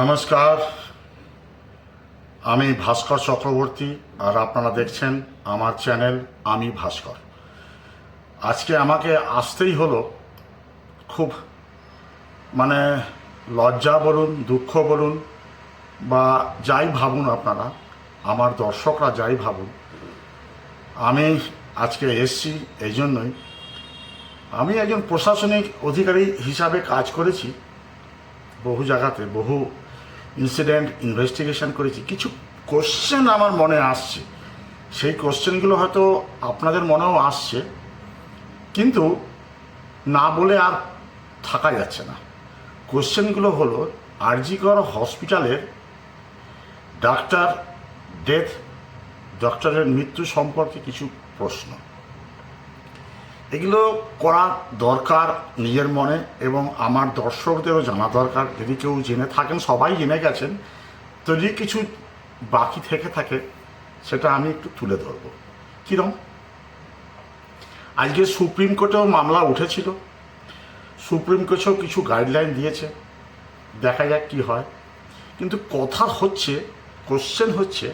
নমস্কার। আমি ভাস্কর চক্রবর্তী আর আপনারা দেখছেন আমার চ্যানেল আমি ভাস্কর। আজকে আমাকে আসতেই হলো খুব মানে লজ্জা বলুন, দুঃখ বলুন বা যাই ভাবুন আপনারা, আমার দর্শকরা যাই ভাবুন, আমি আজকে এসছি এই জন্যই। আমি একজন প্রশাসনিক অধিকারী হিসাবে কাজ করেছি। বহু জায়গাতে বহু ইনসিডেন্ট ইনভেস্টিগেশন করেছি। কিছু কোশ্চেন আমার মনে আসছে। সেই কোশ্চেনগুলো হয়তো আপনাদের মনেও আসছে, কিন্তু না বলে আর থাকা যাচ্ছে না। কোশ্চেনগুলো হলো, আরজিকর হসপিটালের ডাক্তার ডেথ ডক্টরের মৃত্যু সম্পর্কে কিছু প্রশ্ন। এগুলো করা দরকার নিজের মনে এবং আমার দর্শকদেরও জানা দরকার। যদি কেউ জেনে থাকেন, সবাই জেনে গেছেন তো যদি কিছু বাকি থেকে থাকে, সেটা আমি একটু তুলে ধরবো। কীরকম আজকে সুপ্রিম কোর্টেও মামলা উঠেছিল। সুপ্রিম কোর্টেও কিছু গাইডলাইন দিয়েছে। দেখা যাক কি হয়। কিন্তু কথা হচ্ছে কোশ্চেন হচ্ছে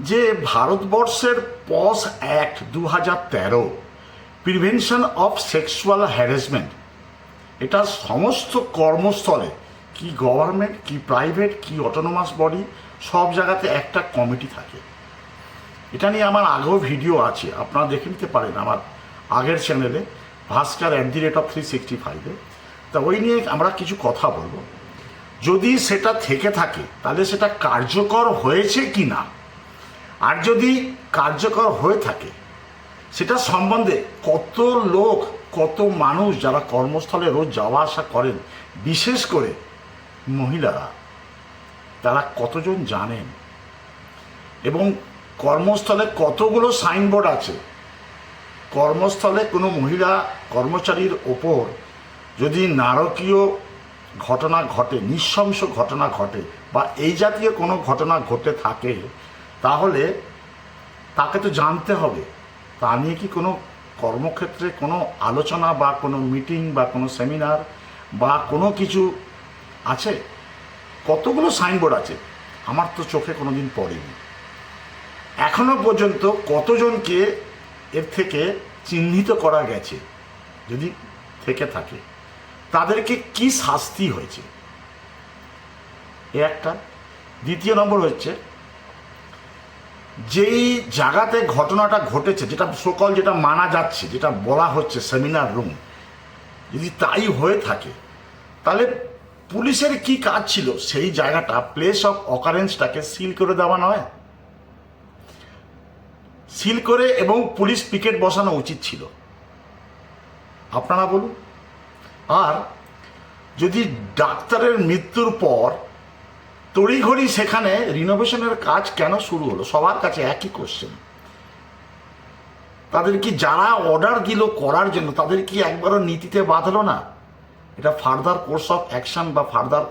যে ভারতবর্ষের পস অ্যাক্ট দু হাজার তেরো প্রিভেনশন অফ সেক্সুয়াল হ্যারাসমেন্ট এটা সমস্ত কর্মস্থলে, কি গভর্নমেন্ট কি প্রাইভেট কি অটোনোমাস বডি সব জায়গাতে একটা কমিটি থাকে। এটা নিয়ে আমার আগেও ভিডিও আছে, আপনারা দেখে নিতে পারেন আমার আগের চ্যানেলে Bhaskar at the rate of three sixty ফাইভে তা ওই নিয়ে আমরা কিছু কথা বলব। যদি সেটা থেকে থাকে, তাহলে সেটা কার্যকর হয়েছে কি না আর যদি কার্যকর হয়ে থাকে সেটা সম্বন্ধে কত লোক, কত মানুষ যারা কর্মস্থলে রোজ যাওয়া আসা করেন, বিশেষ করে মহিলারা, তারা কতজন জানেন? এবং কর্মস্থলে কতগুলো সাইনবোর্ড আছে? কর্মস্থলে কোনো মহিলা কর্মচারীর ওপর যদি নারকীয় ঘটনা ঘটে, নৃশংস ঘটনা ঘটে বা এই জাতীয় কোনো ঘটনা ঘটে থাকে, তাহলে তাকে তো জানতে হবে। তা নিয়ে কি কোনো কর্মক্ষেত্রে কোনো আলোচনা বা কোনো মিটিং বা কোনো সেমিনার বা কোনো কিছু আছে? কতগুলো সাইনবোর্ড আছে? আমার তো চোখে কোনো দিন পড়েনি। এখনও পর্যন্ত কতজনকে এর থেকে চিহ্নিত করা গেছে? যদি থেকে থাকে, তাদেরকে কি শাস্তি হয়েছে? এ একটা। দ্বিতীয় নম্বর হচ্ছে যেই জায়গাতে ঘটনাটা ঘটেছে, যেটা সকল যেটা মানা যাচ্ছে, যেটা বলা হচ্ছে সেমিনার রুম যদি তাই হয়ে থাকে, তাহলে পুলিশের কি কাজ ছিল? সেই জায়গাটা প্লেস অফ অকারেন্সটাকে সিল করে দেওয়া নয়। সিল করে এবং পুলিশ পিকেট বসানো উচিত ছিল। আপনারা বলুন। আর যদি ডাক্তারের মৃত্যুর পর তড়িঘড়ি সেখানে রিনোভেশনের কাজ কেন শুরু হলো? সবার কাছে একই কোশ্চেন তাদের কি যারা অর্ডার দিল করার জন্য, তাদের কি একবারও নীতিতে বাঁধলো না? এটা ফার্দার কোর্স অফ অ্যাকশন বা ফার্দার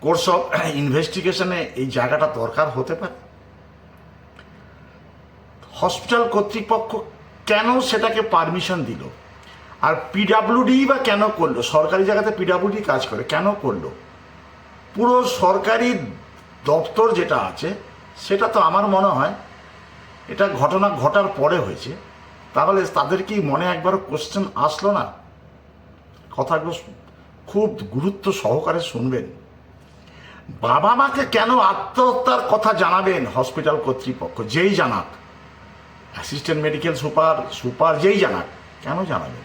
কোর্স অফ ইনভেস্টিগেশনে এই জায়গাটা দরকার হতে পারে। হসপিটাল কর্তৃপক্ষ কেন সেটাকে পারমিশন দিল? আর পিডাব্লিউডি বা কেন করল? সরকারি জায়গাতে পিডাব্লিউডি কাজ করে, কেন করল? পুরো সরকারি দপ্তর যেটা আছে, সেটা তো আমার মনে হয় এটা ঘটনা ঘটার পরে হয়েছে। তাহলে তাদের কি মনে একবার কোশ্চেন আসলো না? কথাগুলো খুব গুরুত্ব সহকারে শুনবেন। বাবা মাকে কেন আত্মহত্যার কথা জানাবেন হসপিটাল কর্তৃপক্ষ? যেই জানাক। অ্যাসিস্ট্যান্ট মেডিকেল সুপার সুপার যেই জানাক, কেন জানাবেন?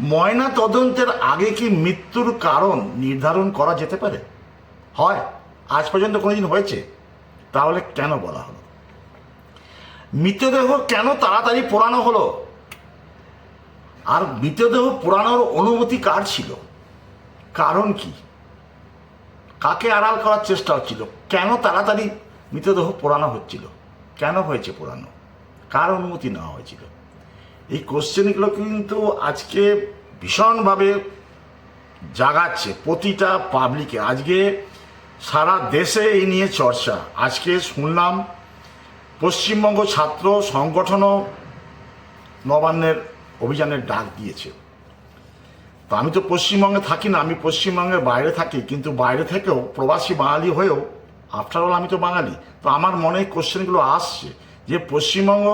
ময়না তদন্তের আগে কি মৃত্যুর কারণ নির্ধারণ করা যেতে পারে? হয়? আজ পর্যন্ত কোনোদিন হয়েছে? তাহলে কেন বলা হলো? মৃতদেহ কেন তাড়াতাড়ি পোড়ানো হলো? আর মৃতদেহ পোড়ানোর অনুমতি কার ছিল? কারণ কি? কাকে আড়াল করার চেষ্টা হচ্ছিল? কেন তাড়াতাড়ি মৃতদেহ পোড়ানো হচ্ছিল? কেন হয়েছে পোড়ানো? কার অনুমতি নেওয়া হয়েছিল? এই কোশ্চেনগুলো কিন্তু আজকে ভীষণভাবে জাগাচ্ছে প্রতিটা পাবলিকে আজকে সারা দেশে এই নিয়ে চর্চা। আজকে শুনলাম পশ্চিমবঙ্গ ছাত্র সংগঠনও নবান্নের অভিযানের ডাক দিয়েছে। তো আমি তো পশ্চিমবঙ্গে থাকি না, আমি পশ্চিমবঙ্গের বাইরে থাকি, কিন্তু বাইরে থেকেও প্রবাসী বাঙালি হয়েও আফটার অল আমি তো বাঙালি, তো আমার মনে কোশ্চেনগুলো আসছে যে পশ্চিমবঙ্গ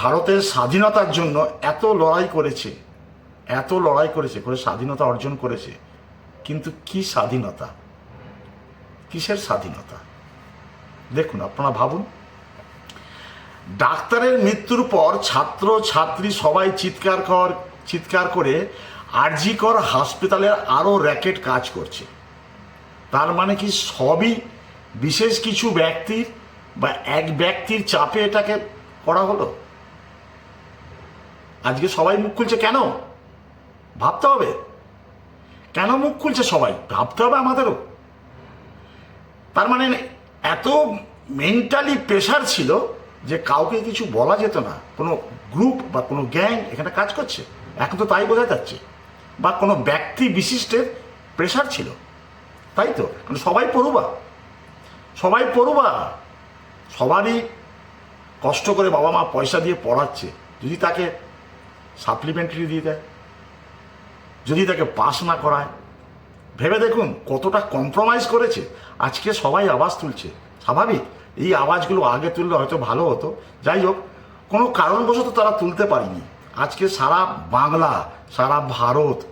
ভারতের স্বাধীনতার জন্য এত লড়াই করেছে, এত লড়াই করেছে, করে স্বাধীনতা অর্জন করেছে, কিন্তু কি স্বাধীনতা? কিসের স্বাধীনতা? দেখুন, আপনারা ভাবুন। ডাক্তারের মৃত্যুর পর ছাত্র, ছাত্রী সবাই চিৎকার কর, চিৎকার করে আরজিকর হাসপাতালের আরও র্যাকেট কাজ করছে। তার মানে কি সবই বিশেষ কিছু ব্যক্তির বা এক ব্যক্তির চাপে এটাকে করা হলো? আজকে সবাই মুখ খুলছে কেন? ভাবতে হবে। কেন মুখ খুলছে সবাই? ভাবতে হবে আমাদেরও। তার মানে এত মেন্টালি প্রেশার ছিল যে কাউকে কিছু বলা যেত না, কোনো গ্রুপ বা কোনো গ্যাং এখানে কাজ করছে। এখন তো তাই বোঝা যাচ্ছে। বা কোনো ব্যক্তি বিশিষ্টের প্রেশার ছিল। তাই তো? মানে সবাই পড়ুবা। সবাই পড়ুবা। সবারই কষ্ট করে বাবা মা পয়সা দিয়ে পড়াচ্ছে। যদি তাকে সাপ্লিমেন্টারি দিয়ে দেয়, যদি তাকে পাস না করায় ভেবে দেখুন কতটা কম্প্রোমাইজ করেছে। আজকে সবাই আওয়াজ তুলছে। স্বাভাবিক, এই আওয়াজগুলো আগে তুললে হয়তো ভালো হতো। যাই হোক, কোনো কারণবশত তারা তুলতে পারিনি। আজকে সারা বাংলা, সারা ভারত,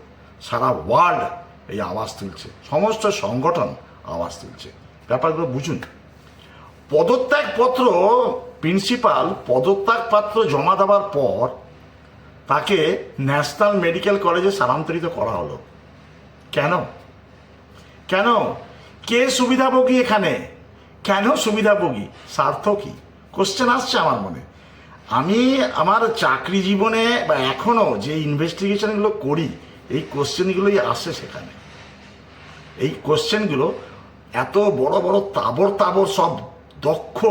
সারা ওয়ার্ল্ড এই আওয়াজ তুলছে। সমস্ত সংগঠন আওয়াজ তুলছে। ব্যাপারগুলো বুঝুন। পদত্যাগপত্র প্রিন্সিপাল পদত্যাগপত্র জমা দেওয়ার পর তাকে ন্যাশনাল মেডিকেল কলেজে স্থানান্তরিত করা হলো। কেন? কেন? কে সুবিধাভোগী এখানে? কেন সুবিধাভোগী স্বার্থ কি? কোশ্চেন আসছে আমার মনে। আমি আমার চাকরি জীবনে বা এখনও যে ইনভেস্টিগেশনগুলো করি, এই কোশ্চেনগুলোই আসে সেখানে। এই কোশ্চেনগুলো এত বড় বড় তাবর তাবর সব দক্ষ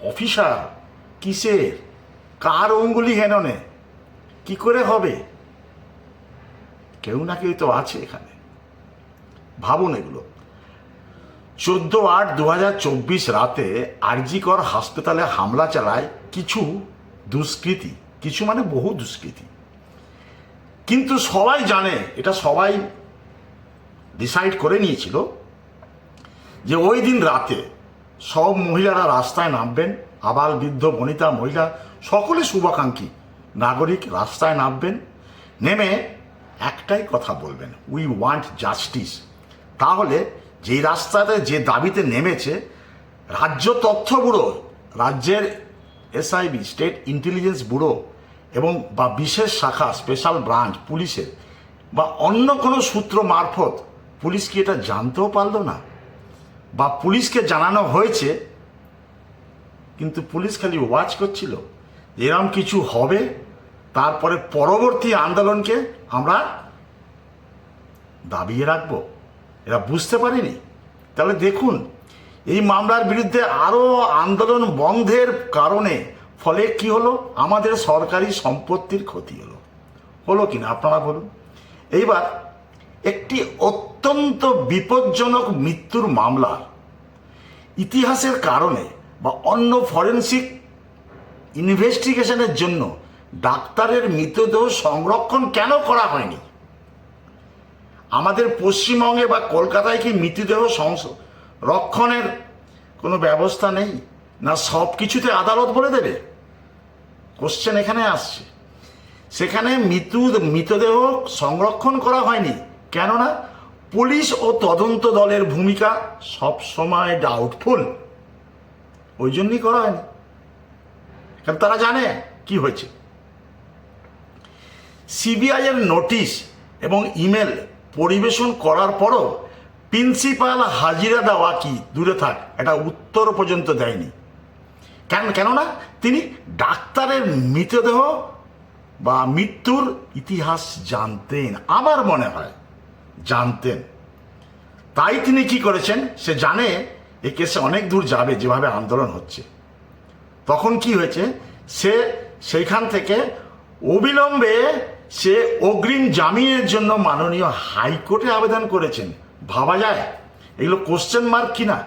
অফিসার কিসের? কার অঙ্গুলি হেননে? কি করে হবে? কেউ না কেউ তো আছে এখানে। ভাবুন এগুলো। চোদ্দ আট দু চব্বিশ রাতে আরজিকর হাসপাতালে হামলা চালায় কিছু দুষ্কৃতী। কিছু মানে বহু দুষ্কৃতী। কিন্তু সবাই জানে, এটা সবাই ডিসাইড করে নিয়েছিল যে ওই দিন রাতে সব মহিলারা রাস্তায় নামবেন, আবাল বৃদ্ধ, বনিতা, মহিলা, সকলে শুভাকাঙ্ক্ষী নাগরিক রাস্তায় নামবেন, নেমে একটাই কথা বলবেন উই ওয়ান্ট জাস্টিস তাহলে যেই রাস্তাতে, যে দাবিতে নেমেছে, রাজ্য তথ্য ব্যুরো, রাজ্যের এসআইবি, স্টেট ইন্টেলিজেন্স ব্যুরো এবং বা বিশেষ শাখা, স্পেশাল ব্রাঞ্চ, পুলিশের বা অন্য কোনো সূত্র মারফত পুলিশ কি এটা জানতেও পারল না? বা পুলিশকে জানানো হয়েছে, কিন্তু পুলিশ খালি ওয়াচ করছিল, এরম কিছু হবে? তারপরে পরবর্তী আন্দোলনকে আমরা দাবিয়ে রাখব। এরা বুঝতে পারেনি। তাহলে দেখুন, এই মামলার বিরুদ্ধে আরও আন্দোলন বন্ধের কারণে ফলে কি হলো? আমাদের সরকারি সম্পত্তির ক্ষতি হলো। হলো কি না আপনারা বলুন। এইবার একটি অত্যন্ত বিপজ্জনক মৃত্যুর মামলা ইতিহাসের কারণে বা অন্য ফরেন্সিক ইনভেস্টিগেশনের জন্য ডাক্তারের মৃতদেহ সংরক্ষণ কেন করা হয়নি? আমাদের পশ্চিমবঙ্গে বা কলকাতায় কি মৃতদেহ সংস- রক্ষণের কোনো ব্যবস্থা নেই? না সব কিছুতে আদালত বলে দেবে? কোশ্চেন এখানে আসছে। সেখানে মৃত্যু, মৃতদেহ সংরক্ষণ করা হয়নি। কেননা পুলিশ ও তদন্ত দলের ভূমিকা সবসময় ডাউটফুল ওই জন্যই করা হয়নি। কারণ তারা জানে কি হয়েছে। সিবিআই এর নোটিশ এবং ইমেল পরিবেশন করার পরও প্রিন্সিপাল হাজিরা দেওয়া কি? দূরে থাক, এটা উত্তর পর্যন্ত দেয়নি। কেন, কেননা তিনি ডাক্তারের মৃতদেহ বা মৃত্যুর ইতিহাস জানতেন, আমার মনে হয় জানতেন। তাই তিনি কি করেছেন, সে জানে এই কেসে অনেক দূর যাবে যেভাবে আন্দোলন হচ্ছে। তখন কি হয়েছে, সে সেইখান থেকে অবিলম্বে সে অগ্রিম জামিনের জন্য মাননীয় হাইকোর্টে আবেদন করেছেন। ভাবা যায়? এগুলো কোশ্চেন মার্ক কিনা?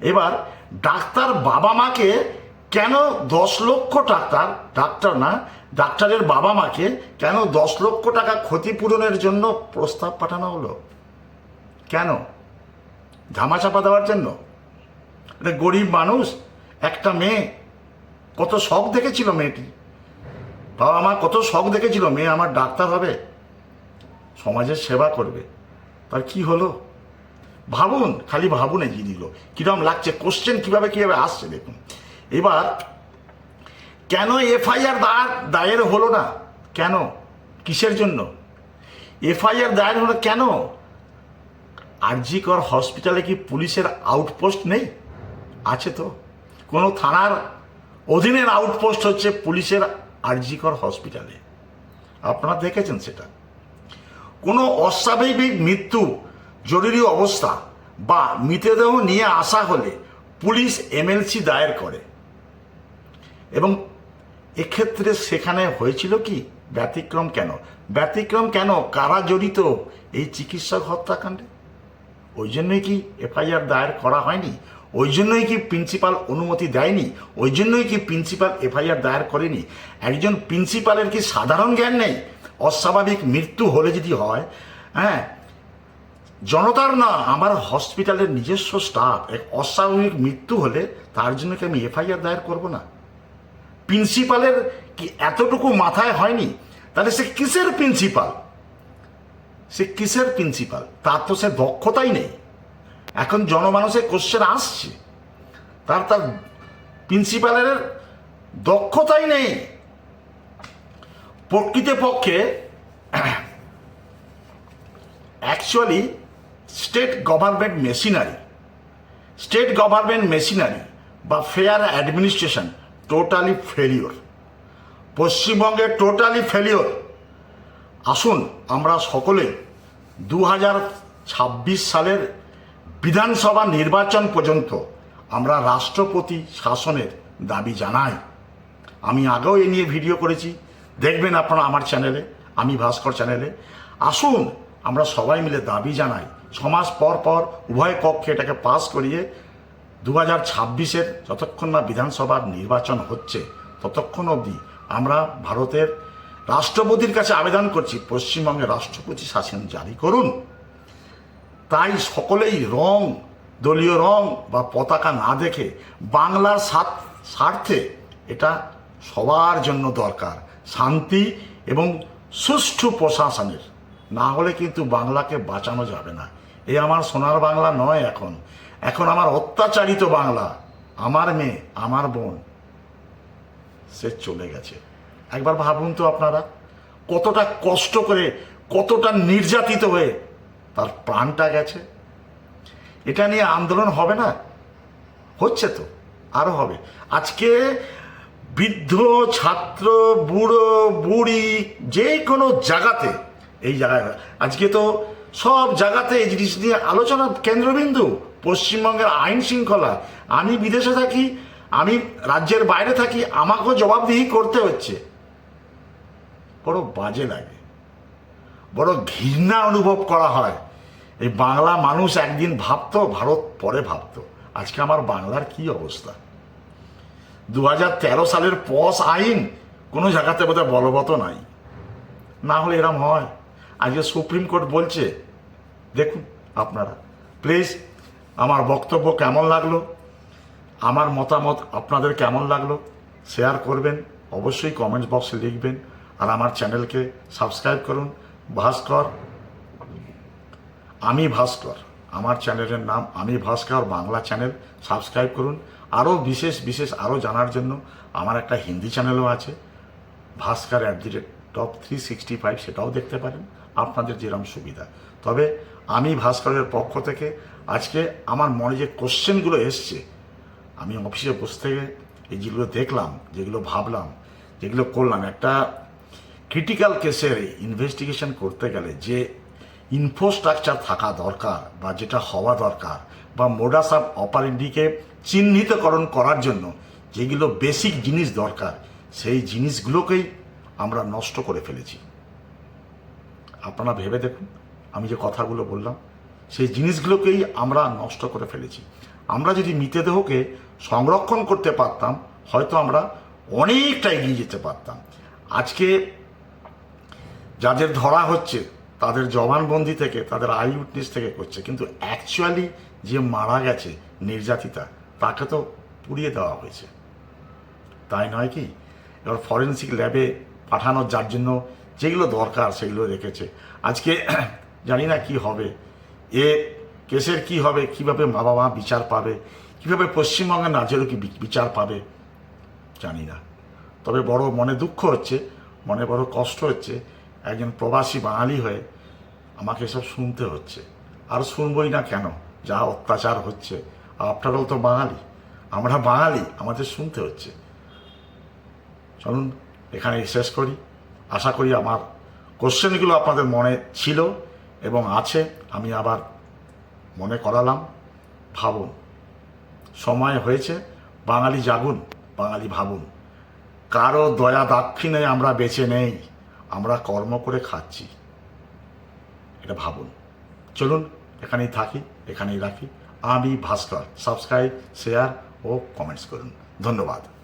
এবার, ডাক্তার বাবা মাকে কেন দশ লক্ষ ডাক্তার ডাক্তার না, ডাক্তারের বাবা মাকে কেন দশ লক্ষ টাকা ক্ষতিপূরণের জন্য প্রস্তাব পাঠানো হলো? কেন? ধামাচাপা দেওয়ার জন্য? গরিব মানুষ, একটা মেয়ে, কত শখ দেখেছিল মেয়েটি। বাবা আমার কত শখ দেখেছিল, মেয়ে আমার ডাক্তার হবে, সমাজের সেবা করবে। তার কি হলো? ভাবুন, খালি ভাবুন এই জিনিসগুলো কিরম লাগছে? কোশ্চেন কীভাবে কীভাবে আসছে, দেখুন। এবার, কেন এফআইআর দায়ের দায়ের হলো না? কেন? কিসের জন্য? এফআইআর দায়ের হলো কেন? আরজিকর হসপিটালে কি পুলিশের আউটপোস্ট নেই? আছে তো। কোনো থানার অধীনের আউটপোস্ট হচ্ছে পুলিশের আরজিকর হসপিটালে। আপনারা দেখেছেন সেটা। কোনো অস্বাভাবিক মৃত্যু জরুরি অবস্থা বা মৃতদেহ নিয়ে আসা হলে পুলিশ এমএলসি দায়ের করে। এবং এক্ষেত্রে সেখানে হয়েছিল কি? ব্যতিক্রম কেন? ব্যতিক্রম কেন? কারা জড়িত? এই চিকিৎসক হত্যাকাণ্ডে? ওই জন্যই কি এফআইআর দায়ের করা হয়নি? ওই জন্যই কি প্রিন্সিপাল অনুমতি দেয়নি? ওই জন্যই কি প্রিন্সিপাল এফআইআর দায়ের করেনি? একজন প্রিন্সিপালের কি সাধারণ জ্ঞান নেই? অস্বাভাবিক মৃত্যু হলে যদি হয় হ্যাঁ? জনতার না, আমার হসপিটালের নিজস্ব স্টাফ। এক অস্বাভাবিক মৃত্যু হলে তার জন্য কি আমি এফআইআর দায়ের করব না? প্রিন্সিপালের কি এতটুকু মাথায় হয়নি? তাহলে সে কিসের প্রিন্সিপাল সে কিসের প্রিন্সিপাল তার তো সে দক্ষতাই নেই। এখন জনমানসে কোশ্চেন আসছে। তার তার প্রিন্সিপালের দক্ষতাই নেই। প্রকৃতপক্ষে actually state government machinery state government machinery বা ফেয়ার অ্যাডমিনিস্ট্রেশন টোটালি ফেলিওর পশ্চিমবঙ্গে টোটালি ফেলিওর আসুন আমরা সকলে দু হাজার ছাব্বিশ সালের বিধানসভা নির্বাচন পর্যন্ত আমরা রাষ্ট্রপতি শাসনের দাবি জানাই। আমি আগেও এ নিয়ে ভিডিও করেছি। দেখবেন আপনারা আমার চ্যানেলে, আমি ভাস্কর চ্যানেলে। আসুন, আমরা সবাই মিলে দাবি জানাই। সমাজ পর পর উভয় কক্ষে এটাকে পাস করিয়ে দু হাজার ছাব্বিশের যতক্ষণ না বিধানসভার নির্বাচন হচ্ছে, ততক্ষণ অবধি আমরা ভারতের রাষ্ট্রপতির কাছে আবেদন করছি পশ্চিমবঙ্গে রাষ্ট্রপতি শাসন জারি করুন। তাই সকলেই রং, দলীয় রং বা পতাকা না দেখে বাংলার স্বার্থ- এটা সবার জন্য দরকার। শান্তি এবং সুষ্ঠু প্রশাসনের। না হলে কিন্তু বাংলাকে বাঁচানো যাবে না। এই আমার সোনার বাংলা নয় এখন। এখন আমার অত্যাচারিত বাংলা। আমার মেয়ে, আমার বোন, সে চলে গেছে। একবার ভাবুন তো আপনারা, কতটা কষ্ট করে, কতটা নির্যাতিত হয়ে তার প্রাণটা গেছে। এটা নিয়ে আন্দোলন হবে না? হচ্ছে তো, আরও হবে। আজকে বৃদ্ধ, ছাত্র, বুড়ো, বুড়ি যে কোনো জায়গাতে, এই জায়গায় আজকে তো সব জায়গাতে এই জিনিস নিয়ে আলোচনা কেন্দ্রবিন্দু, পশ্চিমবঙ্গের আইন শৃঙ্খলা। আমি বিদেশে থাকি, আমি রাজ্যের বাইরে থাকি, আমাকেও জবাবদিহি করতে হচ্ছে। বড় বাজে লাগে। বড় ঘৃণা অনুভব করা হয়। এই বাংলা মানুষ একদিন ভাবতো, ভারত পরে ভাবতো। আজকে আমার বাংলার কি অবস্থা? দু সালের পস আইন কোনো জায়গাতে বোধহয় বলবৎ নাই। না হলে এরম হয়। আজকে সুপ্রিম কোর্ট বলছে, দেখুন আপনারা, প্লিজ আমার বক্তব্য কেমন লাগল? আমার মতামত আপনাদের কেমন লাগল? শেয়ার করবেন, অবশ্যই কমেন্ট বক্সে লিখবেন, আর আমার চ্যানেলকে সাবস্ক্রাইব করুন। ভাস্কর আমি ভাস্কর। আমার চ্যানেলের নাম আমি ভাস্কর, বাংলা চ্যানেল সাবস্ক্রাইব করুন। আরও বিশেষ বিশেষ, আরও জানার জন্য আমার একটা হিন্দি চ্যানেলও আছে, Bhaskar at the rate top three sixty five সেটাও দেখতে পারেন, আপনাদের যেরকম সুবিধা। তবে আমি ভাস্করের পক্ষ থেকে আজকে আমার মনে যে কোশ্চেনগুলো এসছে, আমি অফিসে বসে থেকে এই যেগুলো দেখলাম, যেগুলো ভাবলাম, যেগুলো করলাম, একটা ক্রিটিক্যাল কেসের ইনভেস্টিগেশন করতে গেলে যে ইনফ্রাস্ট্রাকচার থাকা দরকার বা যেটা হওয়া দরকার বা মোডাস অফ অপারেন্ডিকে চিহ্নিতকরণ করার জন্য যেগুলো বেসিক জিনিস দরকার, সেই জিনিসগুলোকেই আমরা নষ্ট করে ফেলেছি। আপনারা ভেবে দেখুন, আমি যে কথাগুলো বললাম, সেই জিনিসগুলোকেই আমরা নষ্ট করে ফেলেছি। আমরা যদি মৃতদেহকে সংরক্ষণ করতে পারতাম, হয়তো আমরা অনেকটা এগিয়ে যেতে পারতাম। আজকে যাদের ধরা হচ্ছে তাদের জবানবন্দি থেকে, তাদের আই উইটনেস থেকে করছে। কিন্তু অ্যাকচুয়ালি যে মারা গেছে, নির্যাতিতা, তাকে তো পুড়িয়ে দেওয়া হয়েছে। তাই নয় কি? এবার ফরেন্সিক ল্যাবে পাঠানোর যার জন্য যেগুলো দরকার সেগুলো রেখেছে। আজকে জানি না কি হবে। এ কেসের কি হবে? কীভাবে মা বাবা বিচার পাবে? কীভাবে পশ্চিমবঙ্গের নাচেরও কি বিচার পাবে? জানি না। তবে বড় মনে দুঃখ হচ্ছে, মনে বড় কষ্ট হচ্ছে একজন প্রবাসী বাঙালি হয়ে আমাকে এসব শুনতে হচ্ছে। আর শুনবই না কেন? যা অত্যাচার হচ্ছে। আফটার তো বাঙালি। আমরা বাঙালি, আমাদের শুনতে হচ্ছে। চলুন এখানে শেষ করি। আশা করি আমার কোশ্চেনগুলো আপনাদের মনে ছিল এবং আছে। আমি আবার মনে করালাম। ভাবুন, সময় হয়েছে। বাঙালি জাগুন, বাঙালি ভাবুন। কারও দয়া দাক্ষিণে আমরা বেঁচে নেই। আমরা কর্ম করে খাচ্ছি। এটা ভাবুন। চলুন, এখানেই থাকি, এখানেই রাখি। আমি ভাস্কর। সাবস্ক্রাইব, শেয়ার ও কমেন্টস করুন। ধন্যবাদ।